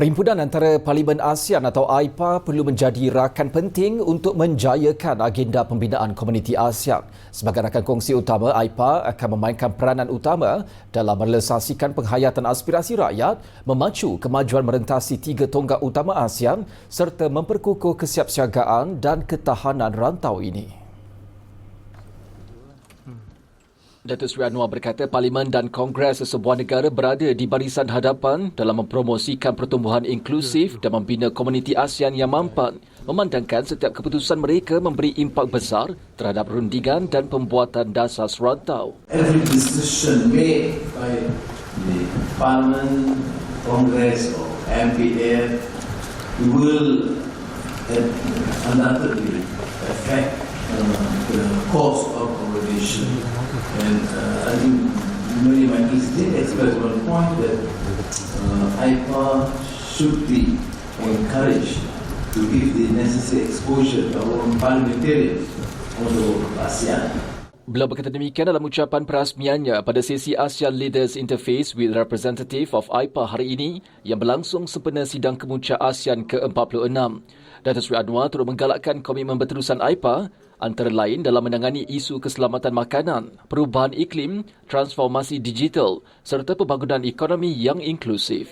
Perhimpunan antara Parlimen ASEAN atau AIPA perlu menjadi rakan penting untuk menjayakan agenda pembinaan komuniti ASEAN. Sebagai rakan kongsi utama, AIPA akan memainkan peranan utama dalam merealisasikan penghayatan aspirasi rakyat, memacu kemajuan merentasi tiga tonggak utama ASEAN serta memperkukuh kesiapsiagaan dan ketahanan rantau ini. Datuk Seri Anwar berkata Parlimen dan Kongres sesebuah negara berada di barisan hadapan dalam mempromosikan pertumbuhan inklusif dan membina komuniti ASEAN yang mampan memandangkan setiap keputusan mereka memberi impak besar terhadap rundingan dan pembuatan dasar serantau. Every decision made by the Parliament, Congress or MPF will undoubtedly affect the cost of accommodation And uh, I think many of my did express one point that uh, IPA should be encouraged to give the necessary exposure to our parliamentarians untuk ASEAN. Beliau berkata demikian dalam ucapan perasmiannya pada sesi ASEAN Leaders Interface with Representative of IPA hari ini yang berlangsung sempena sidang kemuncak ASEAN ke-46. Datuk Seri Anwar turut menggalakkan komitmen berterusan IPA antara lain dalam menangani isu keselamatan makanan, perubahan iklim, transformasi digital serta pembangunan ekonomi yang inklusif.